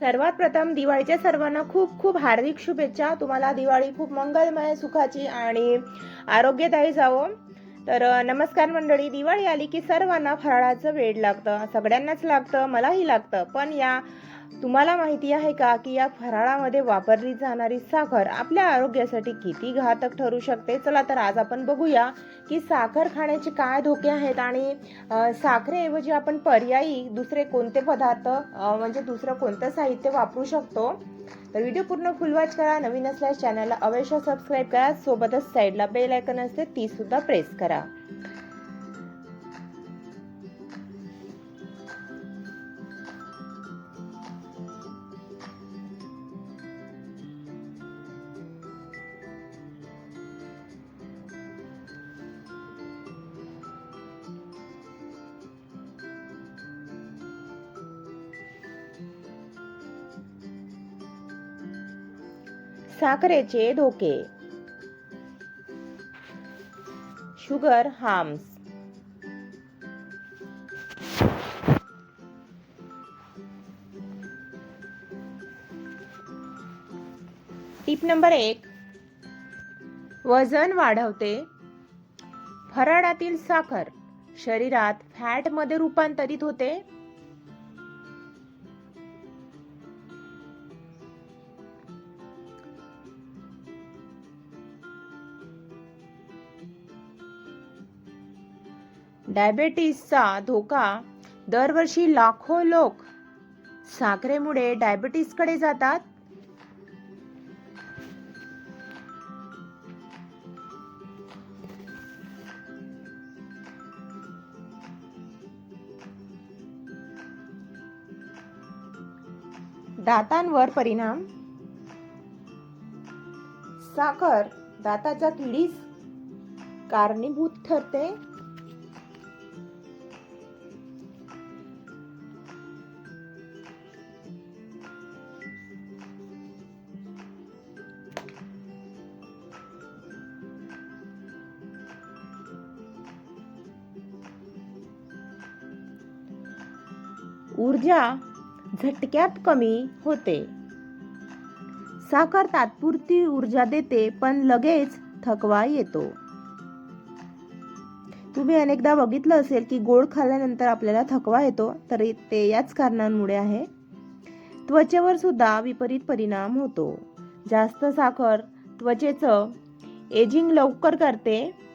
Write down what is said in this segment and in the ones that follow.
सर्वात प्रथम दिवाळीच्या सर्वांना खूप खूप हार्दिक शुभेच्छा. तुम्हाला दिवाळी खूप मंगलमय सुखाची आणि आरोग्यदायी जावो. तर नमस्कार मंडळी. दिवाळी आली की सर्वांना फराळाचं वेळ लागतं सगळ्यांनाच लागतं मलाही लागतं. पण या तुम्हाला माहिती आहे का की या फराळामध्ये वापरली जाणारी साखर आपल्या आरोग्यासाठी किती घातक ठरू शकते? चला तर आज आपण बघूया की साखर खाण्याचे काय धोके आहेत आणि साखरेऐवजी आपण पर्यायी दुसरे कोणते पदार्थ म्हणजे दुसरं कोणतं साहित्य वापरू शकतो? तर व्हिडिओ पूर्ण फुलवाच करा नवीन असल्यास चॅनलला अवश्य सबस्क्राईब करा सोबतच साईडला बेल आयकन असते ती सुद्धा प्रेस करा. साखरेचे धोके. Sugar harms. टिप नंबर एक. वजन वाढवते. फराळातील साखर शरीरात फॅटमध्ये रूपांतरित होते. डायबेटीसचा धोका. दरवर्षी लाखो लोक साखरेमुळे डायबिटीसकडे जातात. दातांवर परिणाम. साखर दाताच्या किडीस कारणीभूत ठरते. ऊर्जा झटक्यात कमी होते. साखर तात्पुरती ऊर्जा देते पण लगेच थकवा येतो. तुम्ही अनेकदा बघितलं असेल की गोड खाल्ल्यानंतर आपल्याला थकवा येतो तर ते याच कारणांमुळे आहे. त्वचेवर सुद्धा विपरीत परिणाम होतो. जास्त साखर त्वचेचं एजिंग लवकर करते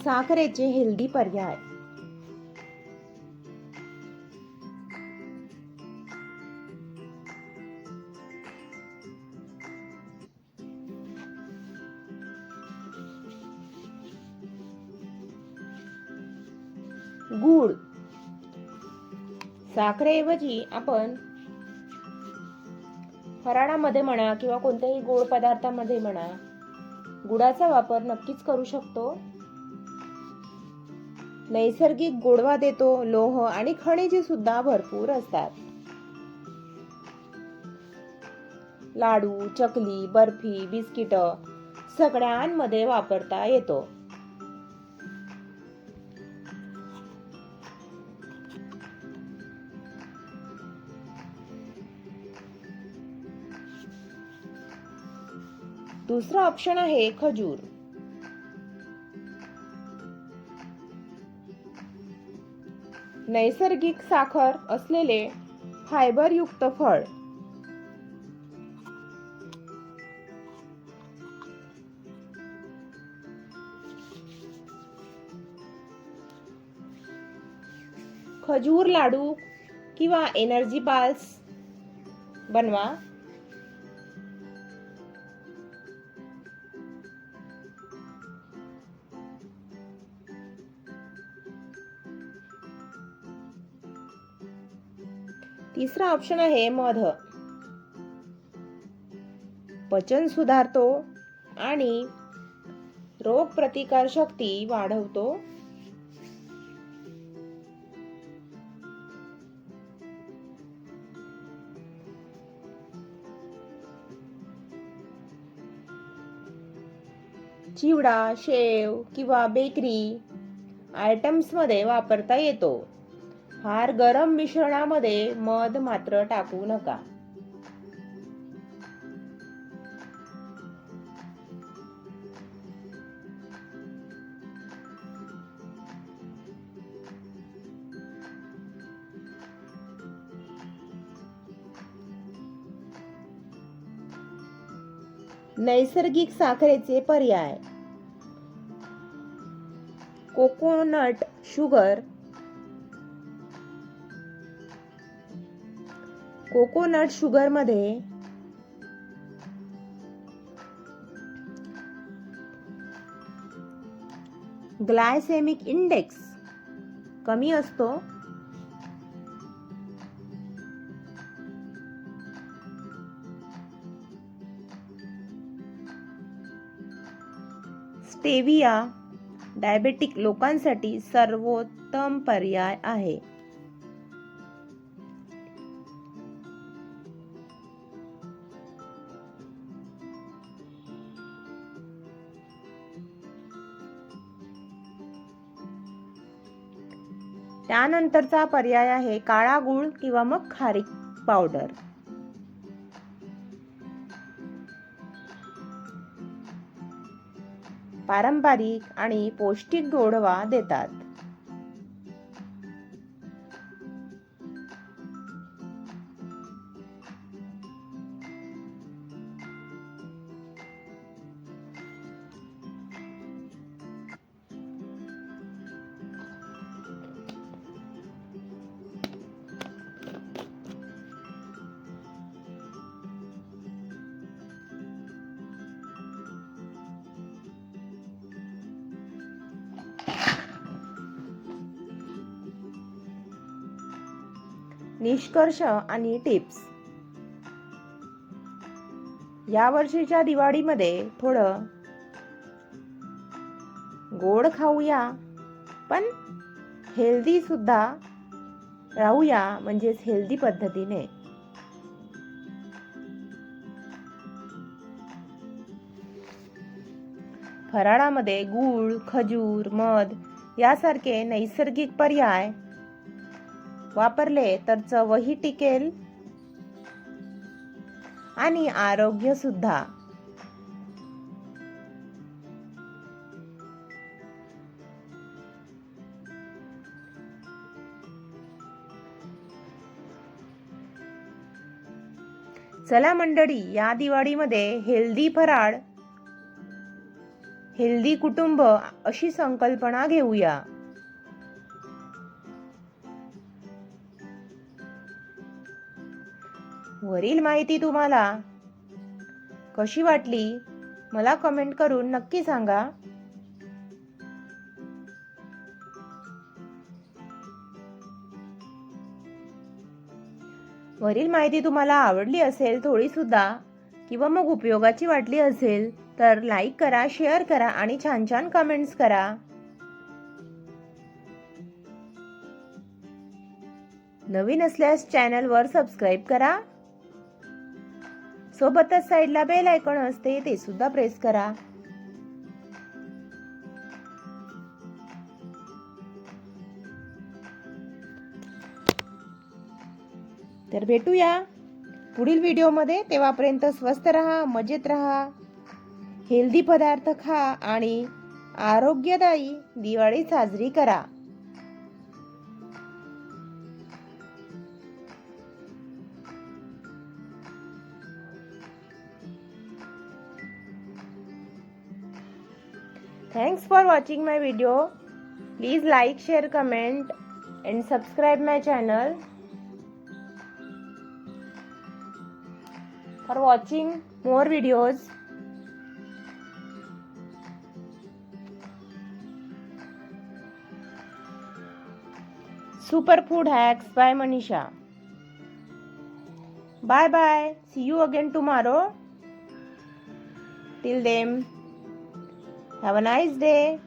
साखरेचे हेल्दी पर्याय. गुळ. साखरेऐवजी आपण फराळामध्ये म्हणा किंवा कोणत्याही गोड पदार्थामध्ये म्हणा गुळाचा वापर नक्कीच करू शकतो. नैसर्गिक गोडवा देतो लोह आणि खनिजे सुद्धा भरपूर असतात. लाडू चकली बर्फी बिस्किट सगळ्यांमध्ये वापरता येतो. दुसरा ऑप्शन आहे खजूर. नैसर्गिक साखर असलेले फायबरयुक्त फळ. खजूर लाडू किंवा एनर्जी बाल्स बनवा. तिसरा ऑप्शन आहे मध. पचन सुधारतो आणि रोग प्रतिकार शक्ती वाढवतो. चिवडा शेव किंवा बेकरी आयटम्समध्ये वापरता येतो. फार गरम मिश्रणामध्ये मध मात्र टाकू नका. नैसर्गिक साखरेचे पर्याय. कोकोनट शुगर कोकोनट शुगरमध्ये ग्लायसेमिक इंडेक्स कमी असतो. स्टेविया डायबेटिक लोकांसाठी सर्वोत्तम पर्याय आहे. त्यानंतरचा पर्याय आहे काळा गूळ किंवा मग खारीक पावडर. पारंपरिक आणि पौष्टिक गोडवा देतात. निष्कर्ष आणि टिप्स. या वर्षीच्या दिवाळीमध्ये थोडं गोड खाऊया पण हेल्दी सुद्धा राहूया म्हणजेच हेल्दी पद्धतीने. फराळामध्ये गूळ खजूर मध यासारखे नैसर्गिक पर्याय वापरले तर चवही टिकेल आणि आरोग्य सुद्धा. चला मंडळी या दिवाळीमध्ये हेल्दी फराळ हेल्दी कुटुंब अशी संकल्पना घेऊया. वरील माहिती तुम्हाला. कशी वाटली? मला कमेंट करून नक्की सांगा. वरील माहिती तुम्हाला आवडली असेल थोडी सुद्धा किंवा मग उपयोगाची वाटली असेल तर लाईक करा शेअर करा आणि छान छान कमेंट्स करा. नवीन असल्यास चॅनलवर सबस्क्राईब करा. सोबतच साईडला बेल आयकॉन असते ते सुद्धा प्रेस करा. तर भेटूया पुढील व्हिडिओमध्ये. तेव्हापर्यंत स्वस्त रहा मजेत रहा हेल्दी पदार्थ खा आणि आरोग्यदायी दिवाळी साजरी करा. Thanks for watching my video. Please like, share, comment and subscribe my channel. For watching more videos. Superfood Hacks by Manisha. Bye bye. See you again tomorrow. Till then. Have a nice day.